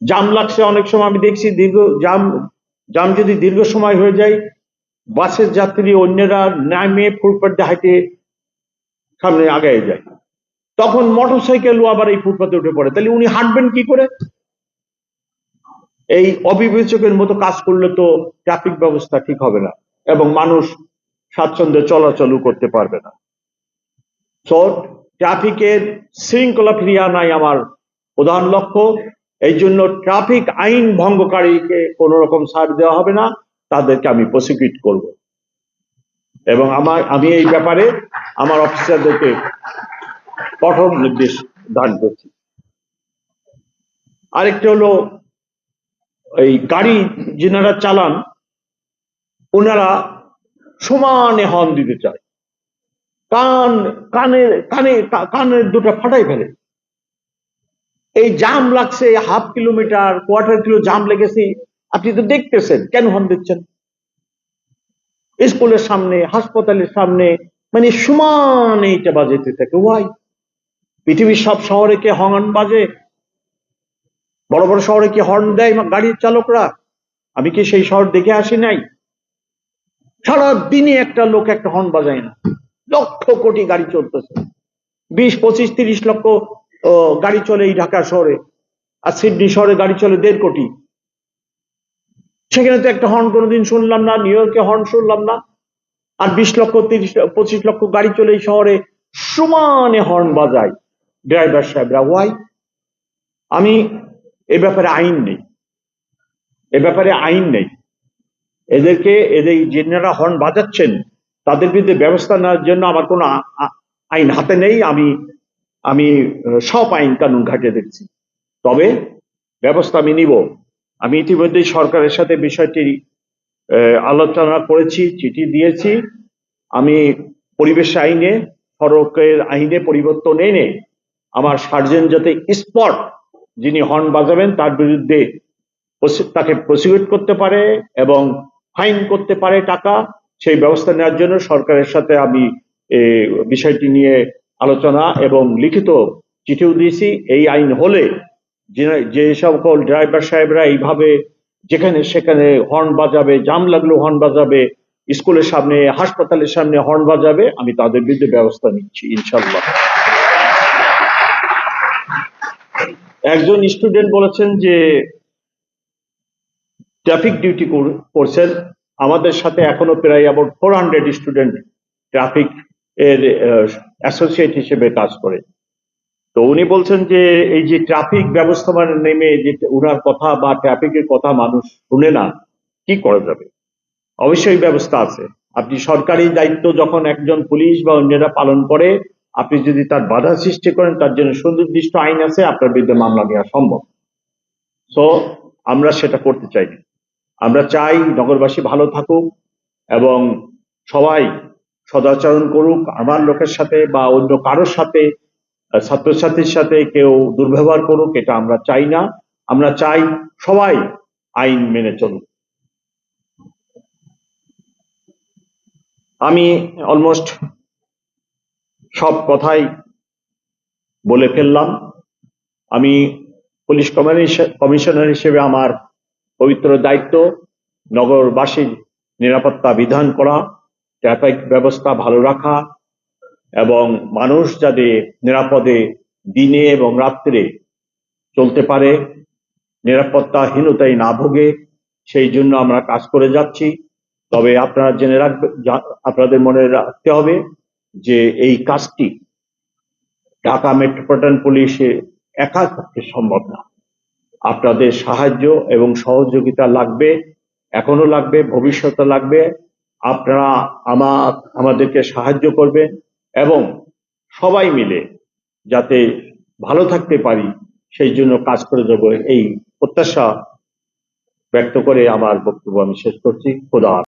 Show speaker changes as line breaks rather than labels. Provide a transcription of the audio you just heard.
জাম লাগছে অনেক সময়, আমি দেখছি দীর্ঘ জাম জাম যদি দীর্ঘ সময় হয়ে যায়, বাসের যাত্রী, অন্যরা নামে ফুটপাথ দিয়ে হাঁটে সামনে আগায় যায়। তখন মোটর সাইকেলও আবার এই ফুটপাতে উঠে পড়ে। তাহলে উনি হাঁটবেন কি করে? এই অবিবেচকের মতো কাজ করলে তো ট্রাফিক ব্যবস্থা ঠিক হবে না, এবং মানুষ স্বাচ্ছন্দ্যে চলাচলও করতে পারবে না। ট্রাফিকের শৃঙ্খলা ফিরিয়ে আনাই আমার প্রধান লক্ষ্য। এই জন্য ট্রাফিক আইন ভঙ্গকারীকে কোন রকম ছাড় দেওয়া হবে না, তাদেরকে আমি প্রসিকিউট করব। এবং আমার, আমি এই ব্যাপারে আমার অফিসারদেরকে কঠোর নির্দেশ দান করছি। আরেকটা হলো, এই গাড়ি যেনারা চালান, ওনারা সমানে হর্ন দিতে চায়। কান, কানে কানে কানের দুটো ফাটাই ফেলে। এই জাম লাগছে half kilometre quarter kilo jam লেগেছে। আপনি তো দেখতেছেন, কেন হর্ন দিচ্ছেন? স্কুলের সামনে, হাসপাতালের সামনে মানে সমানে এটা বাজেতে থাকে। ওয়াই পৃথিবীর সব শহরে কি হর্ন বাজে? বড় বড় শহরে কি হর্ন দেয় গাড়ির চালকরা? আমি কি সেই শহর দেখে আসি নাই? সারা দিনে একটা লোক একটা হর্ন বাজায় না। লক্ষ কোটি গাড়ি চলতেছে। বিশ, পঁচিশ, তিরিশ লক্ষ ও, গাড়ি চলে এই ঢাকা শহরে। আর সিডনি শহরে গাড়ি চলে দেড় কোটি। সেখানে তো একটা হর্ন কোনোদিন শুনলাম না নিউ ইয়র্কে হর্ন শুনলাম না। আর বিশ লক্ষ তিরিশ পঁচিশ লক্ষ গাড়ি চলে এই শহরে সমানে হর্ন বাজায়। ড্রাইভার সাহেবরা ওয়াই? আমি এ ব্যাপারে আইন নেই। এ ব্যাপারে আইন নেই। এদেরকে এদের যেনারা হর্ন বাজাচ্ছেন তাদের বিরুদ্ধে ব্যবস্থা নেওয়ার জন্য আমার কোনো আইন হাতে নেই। আমি আমি সব আইন কানুন ঘাটে দেখছি। তবে ব্যবস্থা আমি নিব। আমি ইতিমধ্যেই সরকারের সাথে বিষয়টি আলোচনা করেছি, চিঠি দিয়েছি। আমি পরিবেশ আইনে, সড়কের আইনে পরিবর্তন এনে আমার সার্জেন্ট যাতে স্পট যিনি হর্ন বাজাবেন তার বিরুদ্ধে তাকে প্রসিকিউট করতে পারে এবং ফাইন করতে পারে টাকা, সেই ব্যবস্থা নেওয়ার জন্য সরকারের সাথে আমি বিষয়টি নিয়ে আলোচনা এবং লিখিত চিঠিও দিয়েছি। এই আইন হলে যে- সকল ড্রাইভার সাহেবরা এইভাবে যেখানে সেখানে হর্ন বাজাবে, জাম লাগলেও হর্ন বাজাবে, স্কুলের সামনে, হাসপাতালের সামনে হর্ন বাজাবে, আমি তাদের বিরুদ্ধে ব্যবস্থা নিচ্ছি ইনশাল্লাহ একজন স্টুডেন্ট বলেছেন যে, ট্রাফিক ডিউটি করছেন। আমাদের সাথে এখনও প্রায় about four hundred student traffic এর অ্যাসোসিয়েট হিসেবে কাজ করে। তো উনি বলছেন যে, এই যে ট্রাফিক ব্যবস্থাপনা নেমে যে উনার কথা বা ট্রাফিকের কথা মানুষ শুনে না, কি করা যাবে? অবশ্যই ব্যবস্থা আছে। আপনি সরকারি দায়িত্ব যখন একজন পুলিশ বা অন্যরা পালন করে, আপনি যদি তার বাধা সৃষ্টি করেন, তার জন্য সুনির্দিষ্ট আইন আছে, আপনার বিরুদ্ধে মামলা নেওয়া সম্ভব। তো আমরা সেটা করতে চাই আমরা চাই নগরবাসী ভালো থাকুক এবং সবাই সদাচরণ করুক, আমার লোকের সাথে বা অন্য কারোর সাথে ছাত্রছাত্রীর সাথে কেউ দুর্ব্যবহার করুক, এটা আমরা চাই না। আমরা চাই সবাই আইন মেনে চলুক। আমি অলমোস্ট সব কথাই বলে ফেললাম। আমি পুলিশ কমিশনার- হিসেবে আমার পবিত্র দায়িত্ব, নগরবাসীর নিরাপত্তা বিধান করা। ট্রাফিক ব্যবস্থা ভালো রাখা এবং মানুষ যাতে নিরাপদে দিনে এবং রাত্রে চলতে পারে, নিরাপত্তাহীনতায় না ভোগে, সেই জন্য আমরা কাজ করে যাচ্ছি। তবে আপনারা জেনে রাখবে আপনাদের মনে রাখতে হবে যে এই কাজটি ঢাকা মেট্রোপলিটন পুলিশে একার পক্ষে সম্ভব না। আপনাদের সাহায্য এবং সহযোগিতা লাগবে এখনও লাগবে, ভবিষ্যতে লাগবে। আপনারা আমার, আমাদেরকে সাহায্য করবেন এবং সবাই মিলে যাতে ভালো থাকতে পারি, সেই জন্য কাজ করে যাব এই প্রত্যাশা ব্যক্ত করে আমার বক্তব্য আমি শেষ করছি খোদা।